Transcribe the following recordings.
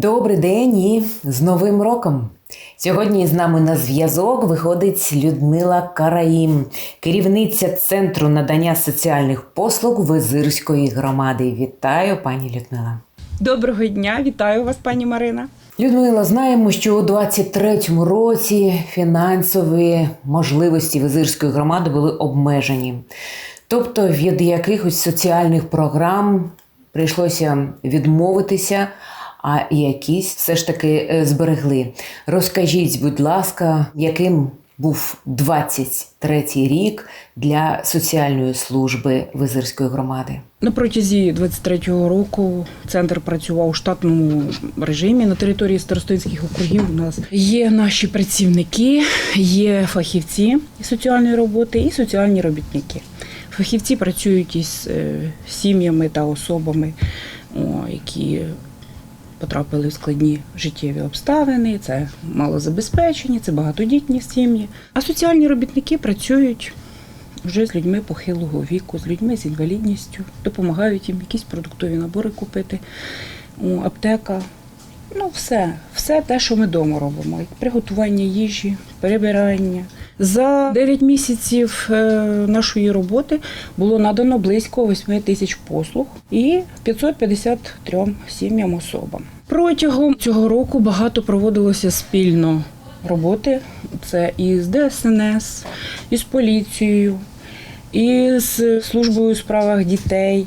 Добрий день і з Новим роком! Сьогодні з нами на зв'язок виходить Людмила Караїм, керівниця Центру надання соціальних послуг Визирської громади. Вітаю, пані Людмила. Доброго дня, вітаю вас, пані Марина. Людмила, знаємо, що у 23-му році фінансові можливості Визирської громади були обмежені. Тобто від якихось соціальних програм прийшлося відмовитися, а якісь все ж таки е, зберегли. Розкажіть, будь ласка, яким був 23-й рік для соціальної служби Визирської громади? На протязі 23-го року центр працював у штатному режимі на території старостинських округів. У нас є наші працівники, є фахівці соціальної роботи і соціальні робітники. Фахівці працюють із е, сім'ями та особами, які потрапили в складні життєві обставини. Це малозабезпечені, це багатодітні сім'ї. А соціальні робітники працюють вже з людьми похилого віку, з людьми з інвалідністю, допомагають їм якісь продуктові набори купити, аптека. Ну, все, все те, що ми вдома робимо. Приготування їжі, перебирання. За 9 місяців е, нашої роботи було надано близько 8 тисяч послуг і 553 сім'ям особам. Протягом цього року багато проводилося спільно роботи. Це і з ДСНС, і з поліцією, і з службою у справах дітей,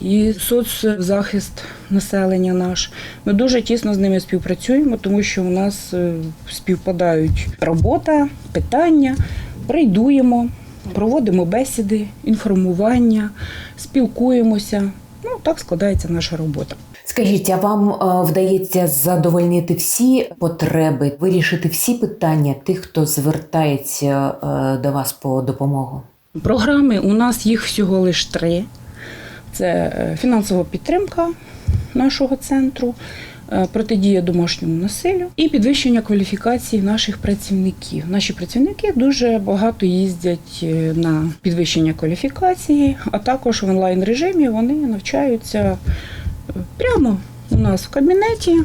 і соцзахист населення наш. Ми дуже тісно з ними співпрацюємо, тому що у нас е, співпадають робота, питання, прийдуємо, проводимо бесіди, інформування, спілкуємося. Ну, так складається наша робота. Скажіть, а вам е, вдається задовольнити всі потреби, вирішити всі питання тих, хто звертається е, до вас по допомогу? Програми у нас їх всього лише три: це е, фінансова підтримка нашого центру, е, протидія домашньому насиллю і підвищення кваліфікації наших працівників. Наші працівники дуже багато їздять е, на підвищення кваліфікації, а також в онлайн режимі вони навчаються прямо у нас в кабінеті.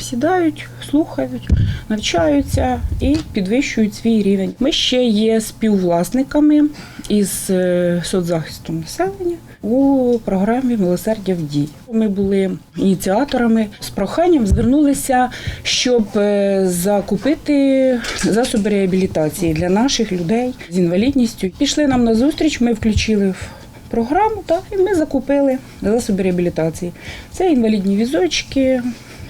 Сідають, слухають, навчаються і підвищують свій рівень. Ми ще є співвласниками із соцзахисту населення у програмі Милосердя в дії. Ми були ініціаторами з проханням, звернулися, щоб е, закупити засоби реабілітації для наших людей з інвалідністю. Пішли нам на зустріч, ми включили в програму, так, і ми закупили засоби реабілітації. Це інвалідні візочки,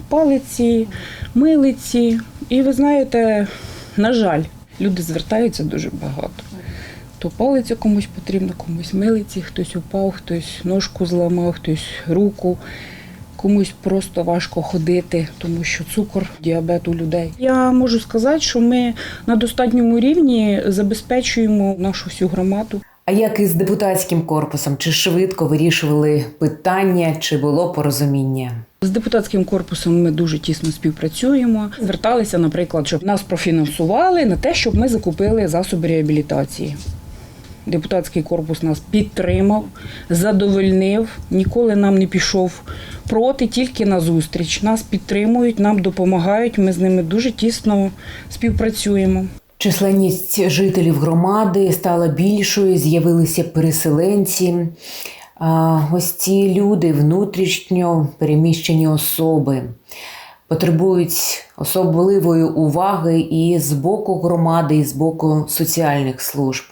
палиці, милиці. І ви знаєте, на жаль, люди звертаються дуже багато. То палиця комусь потрібна, комусь милиці, хтось упав, хтось ножку зламав, хтось руку. Комусь просто важко ходити, тому що цукор, діабет у людей. Я можу сказати, що ми на достатньому рівні забезпечуємо нашу всю громаду. А як із депутатським корпусом? Чи швидко вирішували питання, чи було порозуміння? З депутатським корпусом ми дуже тісно співпрацюємо. Зверталися, наприклад, щоб нас профінансували на те, щоб ми закупили засоби реабілітації. Депутатський корпус нас підтримав, задовольнив, ніколи нам не пішов проти, тільки на зустріч. Нас підтримують, нам допомагають. Ми з ними дуже тісно співпрацюємо. Численність жителів громади стала більшою, з'явилися переселенці. Ось ці люди, внутрішньо переміщені особи, потребують особливої уваги і з боку громади, і з боку соціальних служб.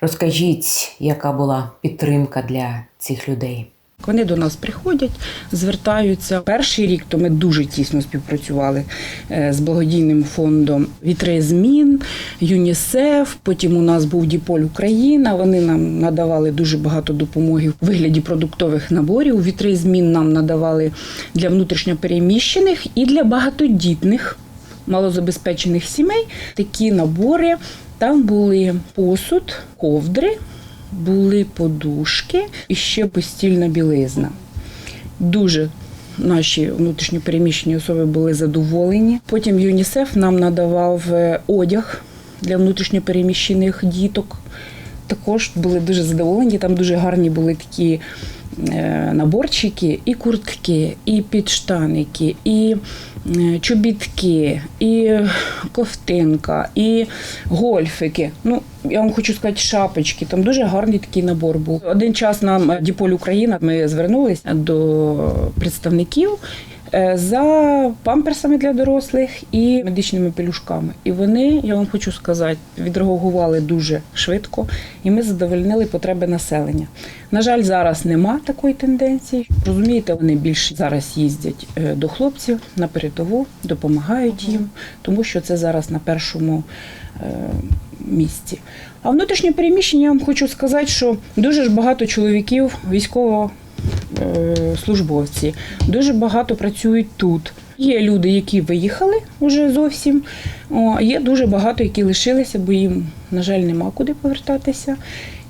Розкажіть, яка була підтримка для цих людей? Вони до нас приходять, звертаються. Перший рік то ми дуже тісно співпрацювали е, з благодійним фондом Вітри змін, ЮНІСЕФ. Потім у нас був Діполь Україна. Вони нам надавали дуже багато допомоги в вигляді продуктових наборів. Вітри змін нам надавали для внутрішньопереміщених і для багатодітних малозабезпечених сімей такі набори. Там були посуд, ковдри були подушки і ще постільна білизна. Дуже наші внутрішньопереміщені особи були задоволені. Потім ЮНІСЕФ нам надавав е, одяг для внутрішньопереміщених діток. також були дуже задоволені. Там дуже гарні були такі наборчики, і куртки, і підштаники, і е, чобітки, і ковтинка, і гольфики. Ну, я вам хочу сказати, шапочки. Там дуже гарний такий набор був. Один час нам е, Діполь Україна ми звернулися до представників. Е, За памперсами для дорослих і медичними пелюшками. І вони, я вам хочу сказати, відреагували дуже швидко, і ми задовольнили потреби населення. На жаль, зараз нема такої тенденції. Розумієте, вони більше зараз їздять е, до хлопців на передову, допомагають їм, тому що це зараз на першому е, місці. А внутрішнє переміщення я вам хочу сказати, що дуже ж багато чоловіків військово службовці, дуже багато працюють тут. Є люди, які виїхали вже зовсім. А є дуже багато, які лишилися, бо їм, на жаль, нема куди повертатися.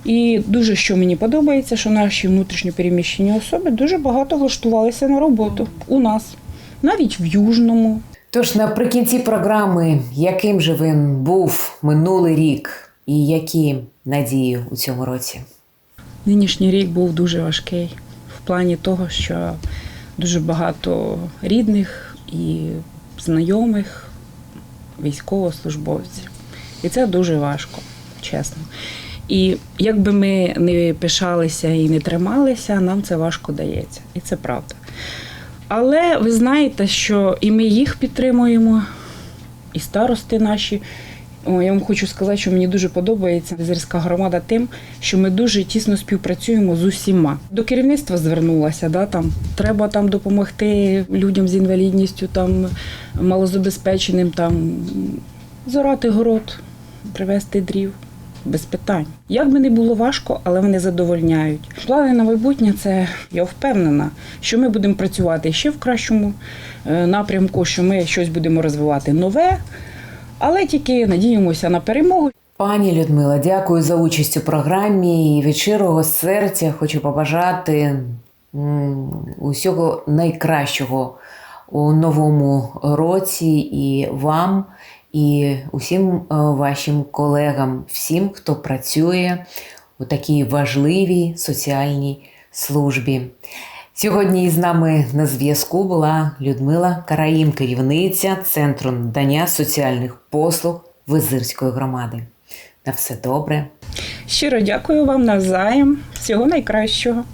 І дуже що мені подобається, що наші внутрішньо переміщені особи дуже багато влаштувалися на роботу у нас, навіть в Южному. Тож наприкінці програми, яким же він був минулий рік, і які надії у цьому році? Нинішній рік був дуже важкий в плані того, що дуже багато рідних і знайомих військовослужбовців. І це дуже важко, чесно. І як би ми не пишалися і не трималися, нам це важко дається. І це правда. Але ви знаєте, що і ми їх підтримуємо, і старости наші. Я вам хочу сказати, що мені дуже подобається Візерська громада тим, що ми дуже тісно співпрацюємо з усіма. До керівництва звернулася, да, там, треба там допомогти людям з інвалідністю, там, малозабезпеченим, там, зорати город, привезти дрів. Без питань. Як би не було важко, але вони задовольняють. Плани на майбутнє це я впевнена, що ми будемо працювати ще в кращому е, напрямку, що ми щось будемо розвивати нове, але тільки надіємося на перемогу. Пані Людмила, дякую за участь у програмі і від щирого серця хочу побажати усього найкращого у новому році і вам, і усім е, вашим колегам, всім, хто працює у такій важливій соціальній службі. Сьогодні із нами на зв'язку була Людмила Караїм, керівниця Центру надання соціальних послуг Визирської громади. На все добре. Щиро дякую вам навзаєм. Всього найкращого.